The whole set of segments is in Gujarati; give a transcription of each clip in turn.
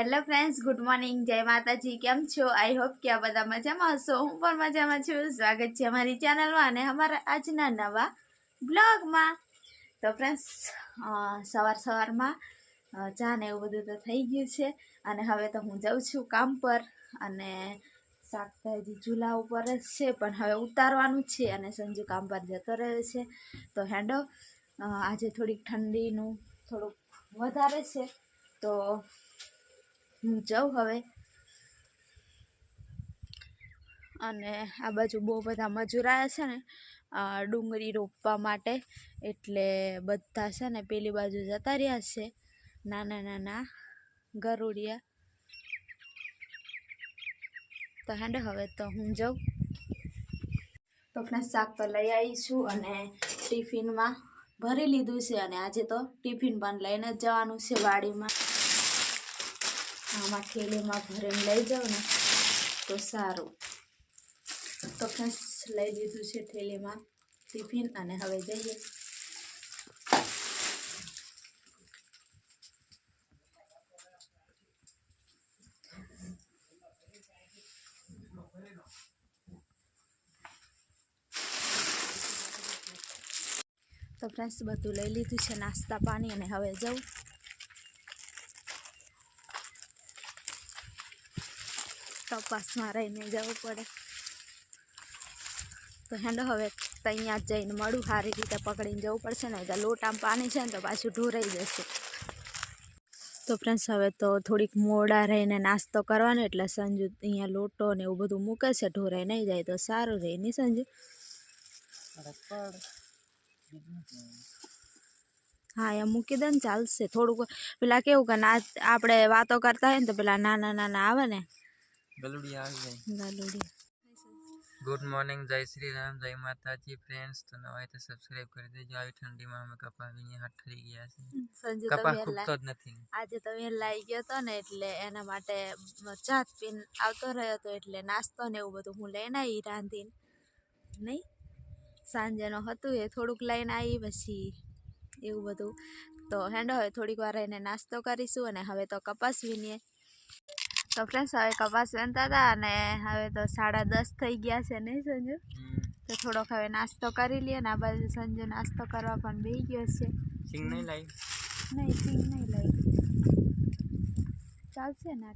Hello friends, good morning. જય માતાજી. કેમ છો? આઈ હોપ કે આ બધા મજામાં હશો. હું પણ મજામાં છું. સ્વાગત છે અમારી ચેનલમાં અને અમારા આજના નવા બ્લોગમાં. તો ફ્રેન્ડ્સ સવાર સવારમાં ચા ને એવું બધું તો થઈ ગયું છે. અને હવે તો હું જાઉં છું કામ પર. અને શાકભાજી ચૂલા ઉપર જ છે, પણ હવે ઉતારવાનું છે અને સંજુ કામ પર જતો રહ્યો છે. તો હેન્ડો આજે થોડીક ઠંડીનું થોડુંક વધારે છે. તો હું જાઉં હવે. અને આ બાજુ બહુ બધા મજૂર આવ્યા છે ને ડુંગળી રોપવા માટે. એટલે બધા છે ને પેલી બાજુ જતા રહ્યા છે. નાના નાના ગરુડિયા. તો હેંડે હવે તો હું જાઉં. તો આપણે શાક તો લઈ આવીશું અને ટિફિનમાં ભરી લીધું છે અને આજે તો ટિફિન પણ લઈને જ જવાનું છે વાડીમાં. આમાં થેલીમાં ભરીને લઈ જાઉં ને, તો સારું. તો ફ્રેન્ડ્સ લઈ દીધું છે થેલીમાં ટિફિન અને હવે જઈએ. તો ફ્રેન્ડ્સ બધું લઈ લીધું છે, નાસ્તા પાણી અને હવે જવું. તપાસમાં રહીને જવું પડે. તો હેંડો હવે ત્યાં જ જઈને મળું, સારી રીતે પકડીને જવું પડશે ને તો લોટામાં પાણી છે ને તો પાછું ઢોરાઈ જશે. તો ફ્રેન્ડ્સ હવે તો થોડીક મોડા રહીને નાસ્તો કરવાનો, એટલે સંજુ અહીંયા લોટો ને એવું બધું મૂકે છે ઢોરાઈ નહીં જાય તો સારું રહે, નહીં સંજુ? હા એમ મૂકી દે ને ચાલશે. થોડુંક પેલા કેવું કે ના, આપણે વાતો કરતા હોય ને તો પેલા નાના નાના આવે ને ગલુડી આવી જાય. ગલુડી ગુડ મોર્નિંગ જય શ્રી રામ જય માતાજી ફ્રેન્ડ્સ તો નવા તો સબસ્ક્રાઇબ કરી દેજો. આવી ઠંડીમાં અમે કપાવીને હાથ ઠરી ગયા છે કપા ખૂટતો જ નથી. આજે તો વહેલા આવી ગયો તો ને એટલે એના માટે ચા પીન આવતો રહ્યો હતો એટલે નાસ્તો ને એવું બધું હું લઈને આવી રાંધીને. નહીં? સાંજેનો હતું એ થોડુંક લઈને આવી પછી એવું બધું. તો હેંડો હવે થોડીક વાર રહીને નાસ્તો કરીશું અને હવે તો કપાસ વીણીએ તો ફ્રેન્ડ્સ હવે કપાસ વીણતા હતા અને હવે તો સાડા દસ થઈ ગયા છે નહીં સંજુ? તો થોડોક હવે નાસ્તો કરી લઈએ ને આ બાજુ સંજુ નાસ્તો કરવા પણ બેસી ગયો છે. સિંગ નહીં લાવી નહીં સિંગ નહીં લઈ. ચાલશે ને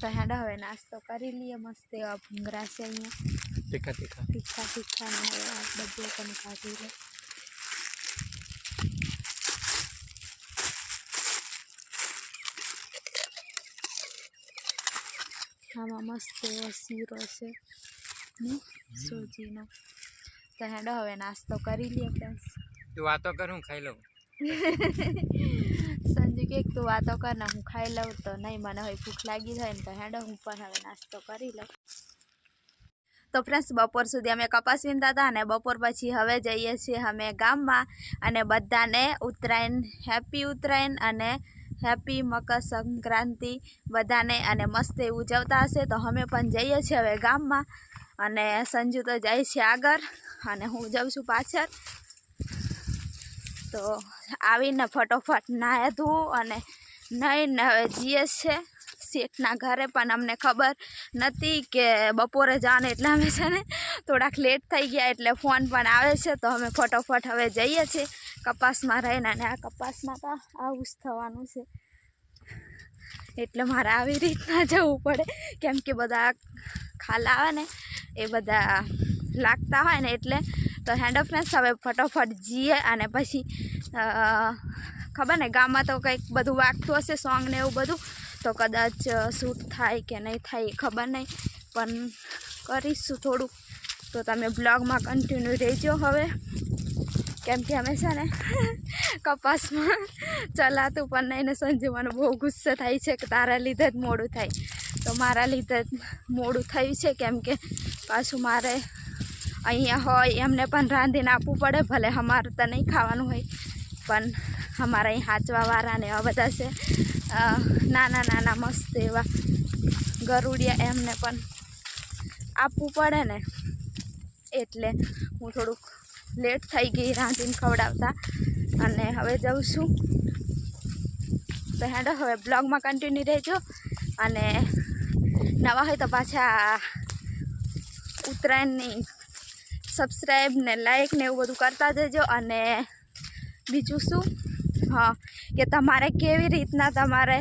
તો હેડા હવે નાસ્તો કરી લઈએ મસ્ત એવા ભૂંગરા છે અહીંયા. તીખા તીખા. તીખા તીખા ને બધું પણ કાઢી લે. આમાં મસ્ત એવો શીરો છે ને સોજીનો. તો હેડો હવે નાસ્તો કરી લઈએ ફ્રેન્ડ્સ તું વાતો કર હું ખાઈ લઉં. સંજુ કે તું વાતો કર ને હું ખાઈ લઉં તો નહીં મને હવે ભૂખ લાગી જાય ને તો હેડો હું પણ હવે નાસ્તો કરી લઉં. તો ફ્રેન્ડ્સ બપોર સુધી અમે કપાસ વીણતા હતા અને બપોર પછી હવે જઈએ છીએ અમે ગામમાં અને બધાને ઉત્તરાયણ હેપી ઉત્તરાયણ અને હેપી મકર સંક્રાંતિ બધાને અને મસ્ત એ ઉજવતા હશે. તો અમે પણ જઈએ છીએ હવે ગામમાં અને સંજુ તો જાય છે આગળ અને હું જાઉં છું પાછળ. તો આવીને ફટોફટ નાહે ધોવું અને નહીં હવે જઈએ છે શેઠના ઘરે પણ અમને ખબર નથી કે બપોરે જવાનું એટલે અમે છે ને થોડાક લેટ થઈ ગયા એટલે ફોન પણ આવે છે. તો અમે ફટોફટ હવે જઈએ છીએ. કપાસમાં રહીને અને આ કપાસમાં તો આવું જ થવાનું છે. એટલે મારે આવી રીતના જવું પડે. કેમ કે બધા ખાલા આવે ને, એ બધા લાગતા હોય ને એટલે તો હેન્ડ ઓફ હવે ફટોફટ જઈએ અને પછી ખબર ને, ગામમાં તો કંઈક બધું વાગતું હશે સોંગ ને એવું બધું, તો કદાચ શૂટ થાય કે નહીં થાય એ ખબર નહીં. પણ કરીશું થોડુંક. તો તમે બ્લોગમાં કન્ટિન્યુ રહેજો હવે. કેમ કે અમે છે ને કપાસમાં ચલાતું પણ નહીં ને સંજીવાનો બહુ ગુસ્સો થાય છે કે તારા લીધે જ મોડું થાય. તો મારા લીધે જ મોડું થયું છે કેમ કે પાછું મારે અહીંયા હોય, એમને પણ રાંધીને આપવું પડે, ભલે અમારું તો નહીં ખાવાનું હોય. પણ અમારા અહીં હાંચવાવાળા ને એવા બધા છે. નાના નાના મસ્ત એવા ગરુડિયા એમને પણ આપવું પડે ને. એટલે હું થોડુંક લેટ થઈ ગઈ રાંધીને ખવડાવતા. અને હવે જાઉં છું. તો હેડો, હવે બ્લોગમાં કન્ટિન્યુ રહેજો. અને નવા હોય તો પાછા ઉત્તરાયણની સબસ્ક્રાઈબ ને લાઈક ને એવું બધું કરતા જજો. અને બીજું શું? હા, કે તમારે કેવી રીતના તમારે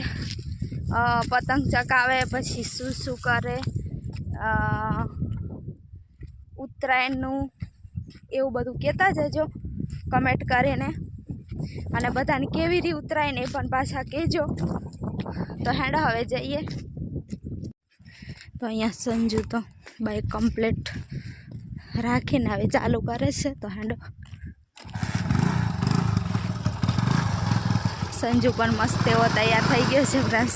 પતંગ ચકાવે પછી શું શું કરે ઉત્તરાયણનું એવું બધું કહેતા જજો કમેન્ટ કરીને. અને બધાને કેવી રીતે ઉતરાય ને એ પણ પાછા કહેજો. તો હેડો હવે જઈએ. તો અહીંયા સંજુ તો બાઈક કમ્પ્લીટ રાખીને હવે ચાલુ કરે છે, તો હેડો. સંજુ પણ મસ્ત એવો તૈયાર થઈ ગયો છે ફ્રેન્ડ્સ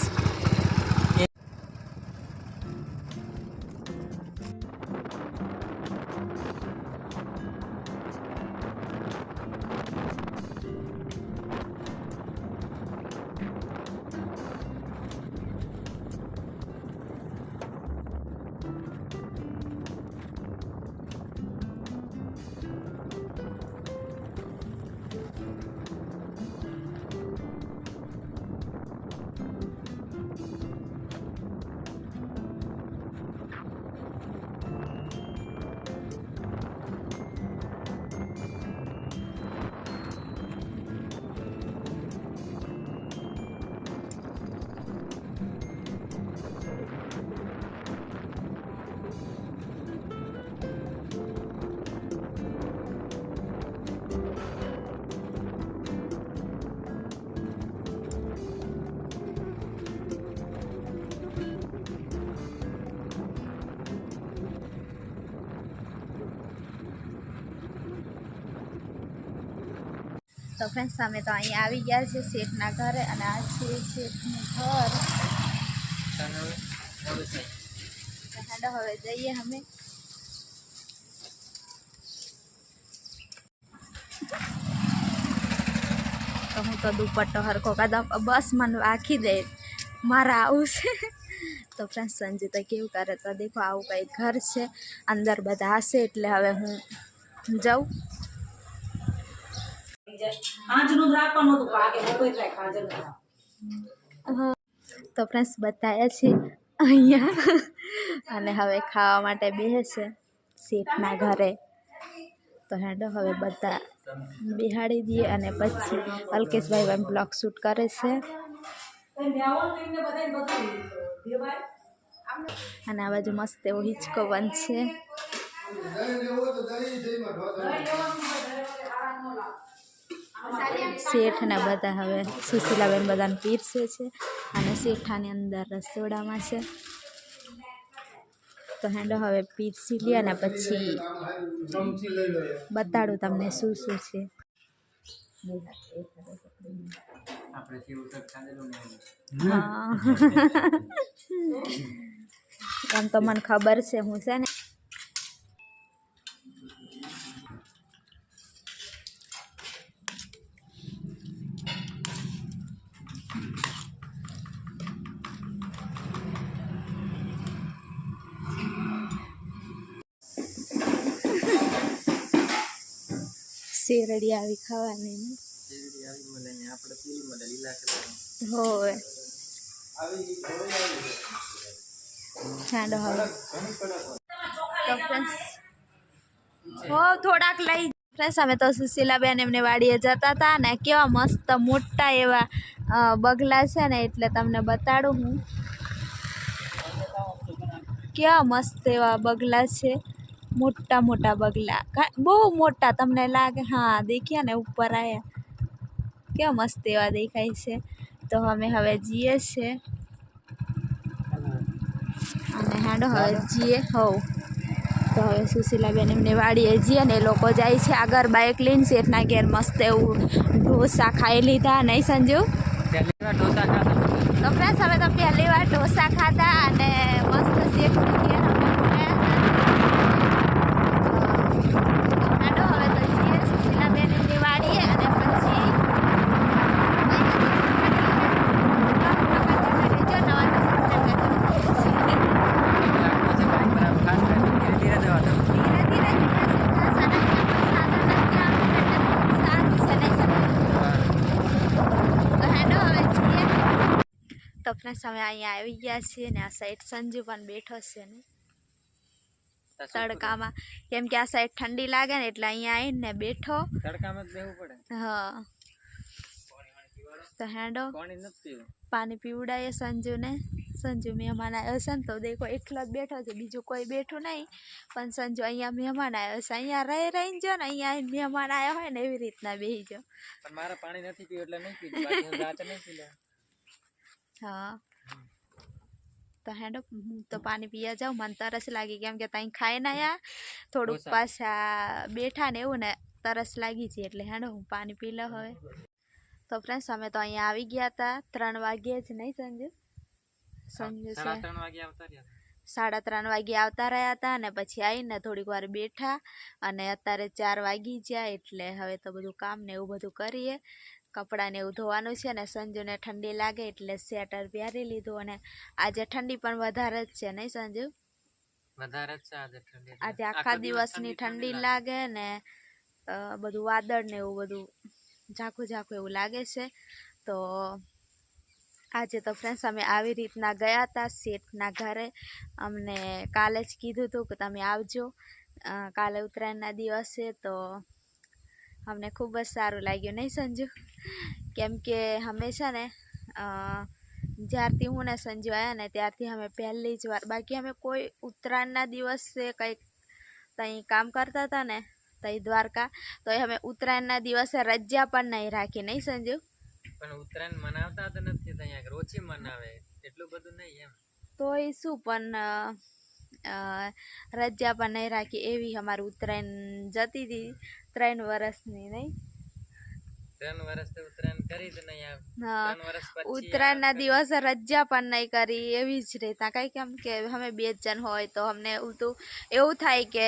તો ફ્રેન્ડ્સ અમે તો અહીંયા આવી ગયા છે શેઠના ઘરે અને આ છે શેઠનું ઘર. હવે જઈએ અમે. તો હું તો દુપટ્ટો હરખો કાદા બસ મને રાખી દે મારે આવું છે તો ફ્રેન્ડ સંજુ તો કેવું કરે તો દેખો આવું કંઈ ઘર છે, અંદર બધા હશે એટલે હવે હું જાઉં. આજનું જ રાખવાનું હતું આગે બપોર રાખ હાજર તો ફ્રેન્ડ્સ બતાવ્યા છે અહીંયા. અને હવે ખાવા માટે બેસે શેઠના ઘરે. તો હેડો, હવે બધા બિહાડી દઈએ અને પછી અલ્કેશભાઈ પણ બ્લોગ શૂટ કરે છે. અને આ બાજુ મસ્ત એવો હિંચકો બન છે. શેઠ ને બધા હવે સુશીલાબેન બધાને પીરસે છે અને શેઠાની અંદર રસોડામાં છે. તો હેંડો હવે પીરસી લે અને પછી બતાડું તમને શું શું છે. એમ તો મને ખબર છે હું છે ને શેરડી આવી ખાવાની શેરડી આવી મળે ને આપણે પેલી મળે લીલા કલર હોવે ચાલો હવે. તો ફ્રેન્ડ્સ હો થોડાક લઈ ફ્રેન્ડ્સ અમે તો સુશીલાબેન એમને વાડીએ જતા હતા ને કેવા મસ્ત મોટા એવા બગલા છે ને એટલે તમને બતાડું હું. કેવા મસ્ત એવા બગલા છે. મોટા મોટા બગલા. બહુ મોટા તમને લાગે હા દેખ્યા ને ઉપર આવ્યા કેવા મસ્ત એવા દેખાય છે. તો અમે હવે જઈએ છે. અને હાડો હવે જઈએ હોવ તો હવે સુશીલાબેન એમને વાડીએ જઈએ ને એ લોકો જાય છે આગળ બાઇક લઈને શેઠના ઘેર. મસ્ત એવું ઢોસા ખાઈ લીધા. નહીં સંજુ? તો ફ્રેન્ડ્સ હવે તો પહેલી વાર ઢોસા ખાધા અને મસ્ત શેઠના ઘેર અમે ગયા હતા હાડો હવે તો જઈએ સુશીલાબેન એમની વાડીએ અને પછી જો નવા તો subscribe કરજો. લાગતું છે બાઈક પર આમ ખાસ કરીને ધીરે ધીરે જવાનું ધીરે ધીરે ધીરે સાધન નથી આવતું એટલે સારું છે નહીં સમજ્યું? હા. તો હેડો હવે છીએ તો ફ્રેન્ડ્સ અમે અહીંયા આવી ગયા છીએ ને આ સાઈડ સંજુ પણ બેઠો છે ને તડકામાં. કેમ કે આ સાઈડ ઠંડી લાગે ને એટલે અહીંયા આવીને બેઠો. તડકામાં જ બેહવું પડે. હા. તો હેડો. પાણી નથી સંજુ ને પીવડાવીએ સંજુને. સંજુ મહેમાન આવ્યો છે ને તો દેખો એકલો જ બેઠો છે બીજું કોઈ બેઠું નહીં. પણ સંજુ અહીંયા મહેમાન આવ્યો છે. અહીંયા રહી રહીને જો ને અહીંયા મહેમાન આવ્યો હોય ને એવી રીતના બેસી જો પણ મારે પાણી નથી પીવું એટલે નહીં પીધું. હું તો હેડો હું તો પાણી પીવા જાઉં મને તરસ લાગી કેમ કે ત્યાં ખાઈને આ થોડુંક પાછા બેઠા ને એવું ને તરસ લાગી છે એટલે હેડો હું પાણી પી લો હવે. તો ફ્રેન્ડ્સ અમે તો અહીંયા આવી ગયા હતા. ત્રણ વાગ્યે જ નહીં સંજુ? સંજુ સાડા ત્રણ વાગે આવતા રહ્યા સાડા ત્રણ વાગે આવતા રહ્યા હતા અને પછી આવીને થોડીક વાર બેઠા. અને અત્યારે ચાર વાગી ગયા એટલે હવે તો બધું કામ ને એવું બધું કરીએ. કપડાને એવું ધોવાનું છે ને સંજુને ઠંડી લાગે એટલે સ્વેટર પહેરી લીધું અને આજે ઠંડી પણ વધારે જ છે નહીં સંજુ? વધારે જ છે આજે ઠંડી આજે આખા દિવસની ઠંડી લાગે. ને બધું વાદળ ને એવું બધું ઝાંખું ઝાંખું એવું લાગે છે. તો આજે તો ફ્રેન્ડ્સ અમે આવી રીતના ગયા હતા શેઠના ઘરે. અમને કાલે જ કીધું હતું કે તમે આવજો. કાલે ઉત્તરાયણના દિવસે તો અમને ખૂબ જ સારું લાગ્યું નહીં સંજુ? કેમ કે હંમેશા ને જ્યારથી હું ને સંજુ આવ્યા ને ત્યારથી અમે પહેલી જ વાર બાકી અમે કોઈ ઉત્તરાયણના દિવસે કંઈક ત્યાં કામ કરતા હતા ને ત્યાં દ્વારકા તો અમે ઉત્તરાયણના દિવસે રજા પણ નહીં રાખી નહીં સંજુ? પણ ઉત્તરાયણ મનાવતા તો નથી ત્યાં ઓછી મનાવે એટલું બધું નહીં એમ. તો એ શું પણ રજા પણ નહીં રાખી એવી અમારી ઉત્તરાયણ જતી હતી ત્રણ વર્ષની નહીં? ત્રણ ઉત્તરાયણ કરી જ નહીં આ હા. ત્રણ ઉત્તરાયણના દિવસે રજા પણ નહીં કરી એવી જ રીતના. કંઈ કેમ કે અમે બે જણ હોય તો અમને તો એવું થાય કે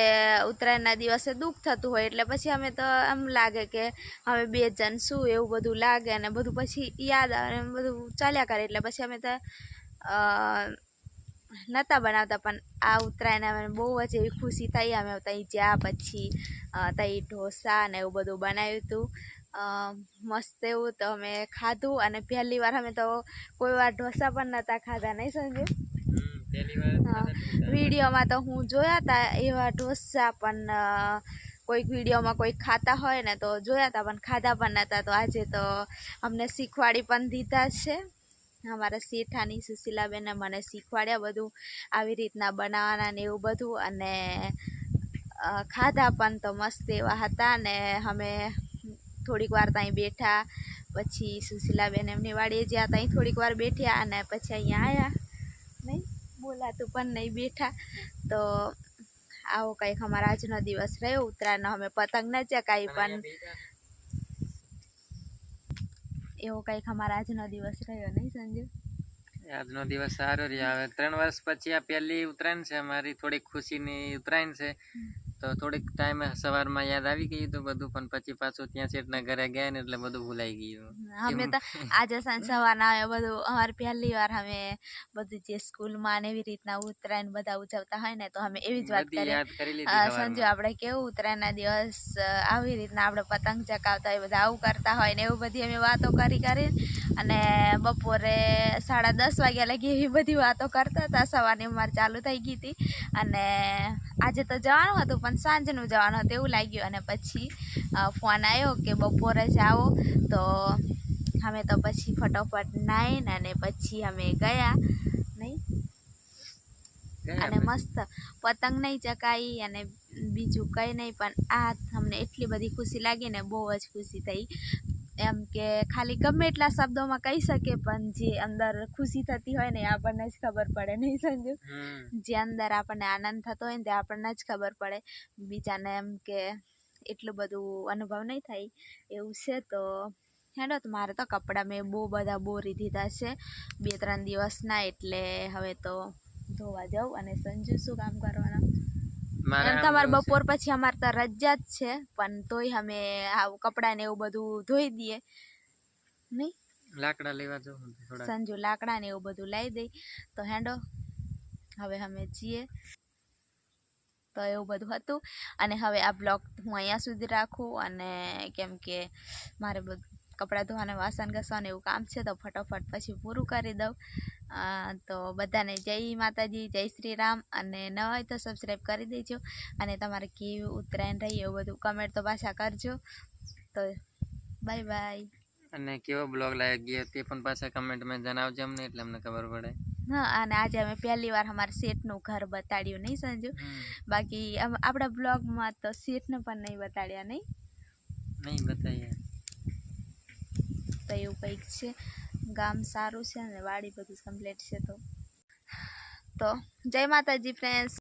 ઉત્તરાયણના દિવસે દુઃખ થતું હોય એટલે પછી અમે તો એમ લાગે કે અમે બે જણ શું એવું બધું લાગે અને બધું પછી યાદ આવે એમ બધું ચાલ્યા કરે એટલે પછી અમે તો નહોતા બનાવતા પણ આ ઉત્તરાયણ અમે બહુ જ એવી ખુશી થઈ. અમે ત્યાં જ્યાં પછી ત્યાં ઢોસા ને એવું બધું બનાવ્યું હતું મસ્ત એવું તો અમે ખાધું અને પહેલી વાર અમે તો કોઈ વાર ઢોસા પણ નહોતા ખાધા નહીં સમજ્યું હમ, પહેલી વાર જ હા. વિડીયોમાં તો હું જોયા હતા એવા ઢોસા પણ કોઈક વિડીયોમાં કોઈ ખાતા હોય ને તો જોયા હતા પણ ખાધા પણ નહોતા તો આજે તો અમને શીખવાડી પણ દીધા છે. અમારા શેઠાની સુશીલાબેને મને શીખવાડ્યા બધું આવી રીતના બનાવવાના ને એવું બધું. અને ખાધા પણ તો મસ્ત એવા હતા ને અમે થોડીક વાર ત્યાં બેઠા પછી સુશીલાબેન એમની વાડીએ જ્યાં ત્યાં થોડીક વાર બેઠ્યા અને પછી અહીંયા આવ્યા નહીં બોલાતું પણ નહીં બેઠા. તો આવો કંઈક અમારા આજનો દિવસ રહ્યો. ઉત્તરાયણનો અમે પતંગ ન ચકાવી પણ. એવો કંઈક અમારા આજનો દિવસ રહ્યો નહીં સંજુ આજનો દિવસ સારો રહ્યો. હવે ત્રણ વર્ષ પછી આ પહેલી ઉત્તરાયણ છે અમારી થોડીક ખુશીની ઉત્તરાયણ છે. તો થોડીક ટાઈમ સવારમાં યાદ આવી ગયું હતું બધું પણ પછી પાછું ત્યાં શેઠના ઘરે ગયા ને એટલે બધું ભૂલાઈ ગયું. અમે તો આજે સાંજ સવારના ના બધું અમારે પહેલી વાર અમે બધું જે સ્કૂલમાં ને એવી રીતના ઉત્તરાયણ બધા ઉજવતા હોય ને તો અમે એવી જ વાત કરી સંજુ આપણે કેવું ઉત્તરાયણના દિવસ આવી રીતના આપણે પતંગ ચકાવતા હોય બધા આવું કરતા હોય ને એવું બધી અમે વાતો કરી કરી અને બપોરે સાડા દસ વાગ્યા લગી એવી બધી વાતો કરતા હતા. સવારની અમારે ચાલુ થઈ ગઈ હતી. અને આજે તો જવાનું હતું પણ સાંજનું જવાનું હતું એવું લાગ્યું. અને પછી ફોન આવ્યો કે બપોરે જ આવો. તો અમે તો પછી ફટોફટ નાહીને અને પછી અમે ગયા. નહીં? અને મસ્ત. પતંગ નહીં ચકાઈ અને બીજું કંઈ નહીં. પણ આ અમને એટલી બધી ખુશી લાગી ને બહુ જ ખુશી થઈ. એમ કે ખાલી ગમે એટલા શબ્દોમાં કહી શકે પણ જે અંદર ખુશી થતી હોય ને એ આપણને જ ખબર પડે નહીં સંજુ? જે અંદર આપણને આનંદ થતો હોય ને તે આપણને જ ખબર પડે. બીજાને એમ કે એટલું બધું અનુભવ નહીં થાય એવું છે તો હેડો તો મારે તો કપડાં મેં બહુ બધા બોરી દીધા છે. બે ત્રણ દિવસના એટલે હવે તો ધોવા જાઉં. અને સંજુ શું કામ કરવાના? એમ આમ તો અમારે બપોર પછી અમારે તો રજા જ છે પણ તોય અમે આવું કપડાં ને એવું બધું ધોઈ દઈએ. નહીં? લાકડા લેવા જવું સંજુ લાકડા ને એવું બધું લાવી દઈ. તો હેંડો હવે અમે છીએ. તો એવું બધું હતું. અને હવે આ બ્લોગ હું અહીંયા સુધી રાખું અને કેમ કે મારે બધું કપડાં ધોવાને વાસણ ઘસવાનું એવું કામ છે તો ફટોફટ પછી પૂરું કરી દઉં. તો બધાને જય માતાજી જય શ્રી રામ અને ન હોય તો સબસ્ક્રાઈબ કરી દેજો અને તમારે કેવી ઉત્તરાયણ રહી એવું બધું કમેન્ટ તો પાછા કરજો. તો બાય બાય અને કેવો બ્લોગ લાગી ગયો તે પણ પાછા કમેન્ટમાં જણાવજો અમને એટલે અમને ખબર પડે. હા અને આજે અમે પહેલી વાર અમારા શેઠનું ઘર બતાડ્યું નહીં સંજુ? બાકી આપણા બ્લોગમાં તો શેઠને પણ નહીં બતાડ્યા નહીં? નહીં બતાવ્યા તો એવું કંઈક છે. ગામ સારું છે અને વાડી બધું કમ્પ્લીટ છે તો. તો જય માતાજી ફ્રેન્ડ્સ